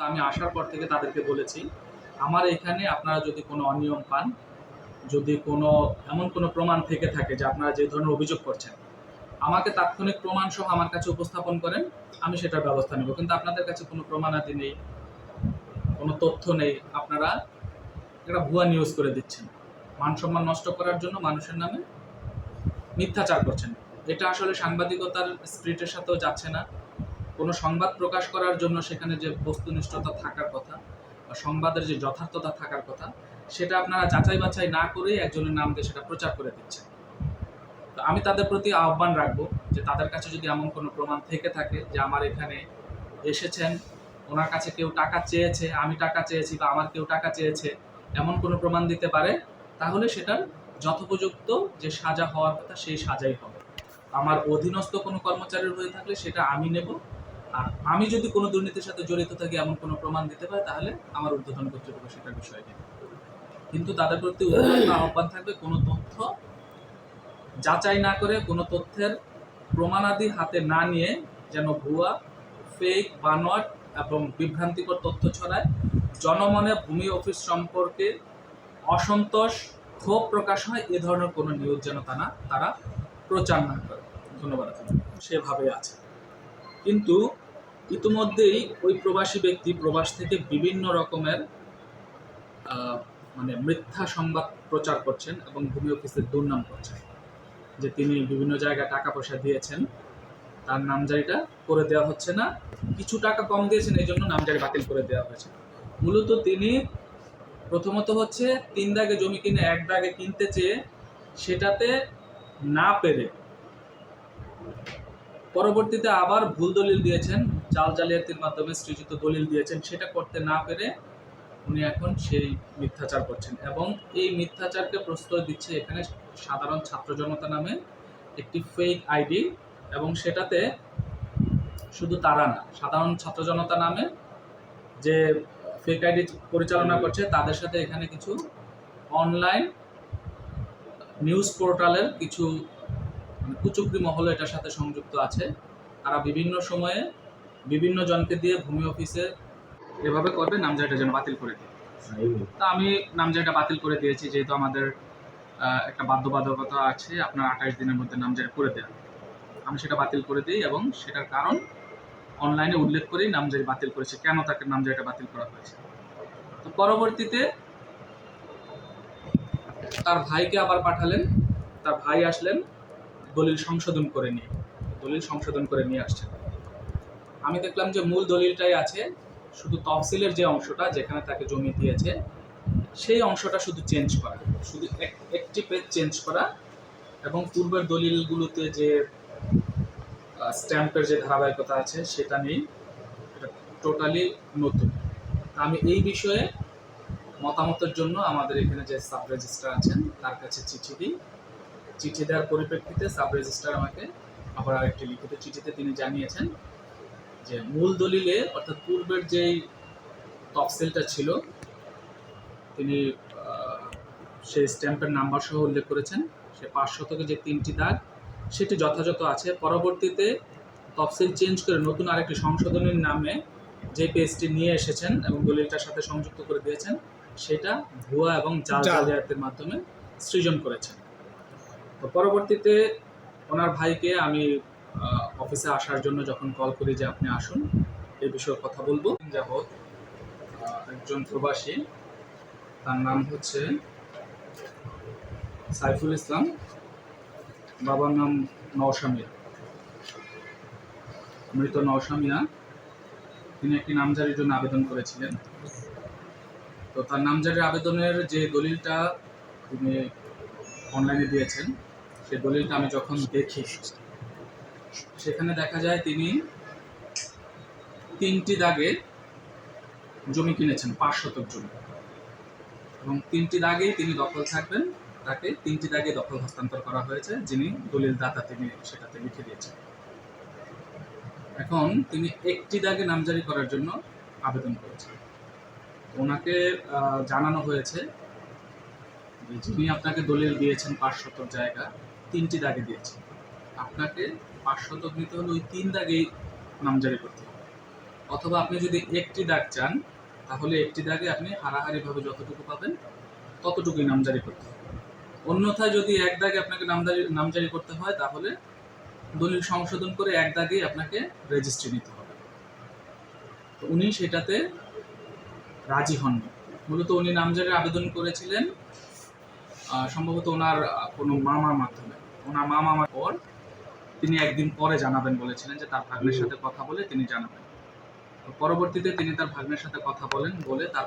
তো আমি আসার পর থেকে তাদেরকে বলেছি, আমার এখানে আপনারা যদি কোনো অনিয়ম পান, যদি কোনো, এমন কোনো প্রমাণ থেকে থাকে যে আপনারা যে ধরনের অভিযোগ করছেন, আমাকে তাৎক্ষণিক প্রমাণ সহ আমার কাছে উপস্থাপন করেন, আমি সেটার ব্যবস্থা নেব। কিন্তু আপনাদের কাছে কোনো প্রমাণাদি নেই, কোনো তথ্য নেই, আপনারা একটা ভুয়া নিউজ করে দিচ্ছেন। মান সম্মান নষ্ট করার জন্য মানুষের নামে মিথ্যাচার করছেন। এটা আসলে সাংবাদিকতার স্পিরিটের সাথেও যাচ্ছে না। কোনো সংবাদ প্রকাশ করার জন্য সেখানে যে বস্তুনিষ্ঠতা থাকার কথা বা সংবাদের যে যথার্থতা থাকার কথা, সেটা আপনারা যাচাই বাছাই না করেই একজনের নাম দিয়ে সেটা প্রচার করে দিচ্ছেন। তো আমি তাদের প্রতি আহ্বান রাখব যে তাদের কাছে যদি এমন কোনো প্রমাণ থেকে থাকে যে আমার এখানে এসেছেন, ওনার কাছে কেউ টাকা চেয়েছে, আমি টাকা চেয়েছি বা আমার কেউ টাকা চেয়েছে, এমন কোনো প্রমাণ দিতে পারে, তাহলে সেটার যথোপযুক্ত যে সাজা হওয়ার কথা সেই সাজাই হবে। আমার অধীনস্থ কোনো কর্মচারীর হয়ে থাকলে সেটা আমি নেব আর আমি যদি কোনো দুর্নীতির সাথে জড়িত থাকি এমন কোনো প্রমাণ দিতে পারে তাহলে আমার ঊর্ধ্বতন কর্তৃপক্ষ সেটার বিষয় নেবে কিন্তু তাদের প্রতি উদ্যোগ আহ্বান থাকবে কোনো তথ্য যাচাই না করে কোনো তথ্যের প্রমাণাদি হাতে না নিয়ে যেন ভুয়া ফেক বানোয়াট এবং বিভ্রান্তিকর তথ্য ছড়ায়। জনমনে ভূমি অফিস সম্পর্কে অসন্তোষ ক্ষোভ প্রকাশ হয় এ ধরনের কোনো নিউজ যেন তারা তারা প্রচার না করে। ধন্যবাদ। সেভাবে আছে। কিন্তু ইতিমধ্যেই ওই প্রবাসী ব্যক্তি প্রবাস থেকে বিভিন্ন রকমের মানে মিথ্যা সংবাদ প্রচার করছেন এবং ভূমি অফিসের দুর্নাম করছেন। যে তিনি বিভিন্ন জায়গায় টাকা পয়সা দিয়েছেন, তার নামজারিটা করে দেওয়া হচ্ছে না। কিছু টাকা কম দিয়েছেন, এই জন্য নামজারি বাতিল করে দেওয়া হয়েছে। মূলত তিনি প্রথমত হচ্ছে তিন দাগে জমি কিনে এক দাগে কিনতে চেয়ে সেটাতে না পেরে পরবর্তীতে আবার ভুল দলিল দিয়েছেন জাল জালিয়াতির মাধ্যমে সৃজিত দলিল দিয়েছেন, সেটা করতে না পেরে উনি এখন সেই মিথ্যাচার করছেন। এবং এই মিথ্যাচারকে প্রশ্রয় দিচ্ছে এখানে সাধারণ ছাত্র জনতা নামে একটি ফেক আইডি এবং সেটাতে শুধু তারা না, সাধারণ ছাত্র জনতা নামে যে ফেক আইডি পরিচালনা করছে, তাদের সাথে এখানে কিছু অনলাইন নিউজ পোর্টালের কিছু মানে কুচুকরি মহল এটার সাথে সংযুক্ত আছে। তারা বিভিন্ন সময়ে বিভিন্ন জনকে দিয়ে ভূমি অফিসে এভাবে করবে, নামজারিটা যেন বাতিল করে দিই তা আমি নামজারিটা বাতিল করে দিয়েছি, যেহেতু আমাদের একটা বাধ্যবাধকতা আছে, আপনার আঠাশ দিনের মধ্যে নামজারি করে দেওয়া আমি সেটা বাতিল করে দিই এবং সেটার কারণ অনলাইনে উল্লেখ করেই নামজারি বাতিল করেছে, কেন তাকে নামজারিটা বাতিল করা হয়েছে। তো পরবর্তীতে তার ভাইকে আবার পাঠালেন, তার ভাই আসলেন, দলিল সংশোধন করে নিয়ে, দলিল সংশোধন করে নিয়ে আসছেন। আমি দেখলাম যে মূল দলিলটাই আছে, শুধু তহসিলের যে অংশটা যেখানে তাকে জমি দিয়েছে, সেই অংশটা শুধু চেঞ্জ করা, শুধু এক- একটি পেজ চেঞ্জ করা এবং পূর্বের দলিলগুলোতে যে স্ট্যাম্পের যে ধারাবাহিকতা আছে সেটা নেই টোটালি নতুন। আমি এই বিষয়ে মতামতের জন্য আমাদের এখানে যে সাব রেজিস্ট্রার আছেন, তার কাছে চিঠি দিই। চিঠি দেওয়ার পরিপ্রেক্ষিতে সাব রেজিস্ট্রার আমাকে আবার আরেকটি লিখিত চিঠিতে তিনি জানিয়েছেন যে মূল দলিলে অর্থাৎ পূর্বের যেই তফসিলটা ছিল তিনি সেই স্ট্যাম্পের নাম্বার সহ উল্লেখ করেছেন সে পাঁচ শতকে যে তিনটি দাগ সেটি যথাযথ আছে পরবর্তীতে তফসিল চেঞ্জ করে নতুন আরেকটি সংশোধনীর নামে যে পেজটি নিয়ে এসেছেন এবং দলিলটার সাথে সংযুক্ত করে দিয়েছেন সেটা ভুয়া এবং জাল জাল। জালিয়াতের মাধ্যমে সৃজন করেছেন তো পরবর্তীতে ওনার ভাইকে আমি অফিসে আসার জন্য যখন কল করি যে আপনি আসুন এই বিষয়ে কথা বলব। যাবৎ একজন প্রবাসী, তার নাম হচ্ছে সাইফুল ইসলাম। বাবার নাম নওশামিয়া। মৃত নওশামিয়া। তিনি একটি নামজারির জন্য আবেদন করেছিলেন। তো তার নামজারির আবেদনের যে দলিলটা তিনি অনলাইনে দিয়েছেন সেই দলিলটা আমি যখন দেখি সেখানে দেখা যায় তিনি তিনটি দাগে জমি কিনেছেন, পাঁচ শতক জমি। এবং তিনটি দাগেই তিনি দখল থাকবেন, তাকে তিনটি দাগে দখল হস্তান্তর করা হয়েছে, যিনি দলিল দাতা তিনি সেটাতে লিখে দিয়েছেন। এখন তিনি একটি দাগে নামজারি করার জন্য আবেদন করেছেন। ওনাকে জানানো হয়েছে যিনি আপনাকে দলিল দিয়েছেন পাঁচ শতক জায়গা, তিনটি দাগে দিয়েছেন। আপনাকে পাঁচ শতক নিতে হলে ওই তিন দাগেই নামজারি করতে হবে। অথবা আপনি যদি একটি দাগ চান, তাহলে একটি দাগে আপনি হারাহারিভাবে যতটুকু পাবেন, ততটুকুই নামজারি করতে হবে। অন্যথায় যদি এক দাগে আপনাকে নামজারি নামজারি করতে হয়, তাহলে দলিল সংশোধন করে এক দাগেই আপনাকে রেজিস্ট্রি নিতে হবে। তো উনি সেটাতে রাজি হননি মূলত উনি নামজারির আবেদন করেছিলেন সম্ভবত ওনার কোনো মামার মাধ্যমে। ওনার মামা পর তিনি একদিন পরে জানাবেন বলেছিলেন যে তার ভাগ্নের সাথে কথা বলে তিনি জানাবেন। পরবর্তীতে তিনি তার ভাগ্নের সাথে কথা বলেন বলে তার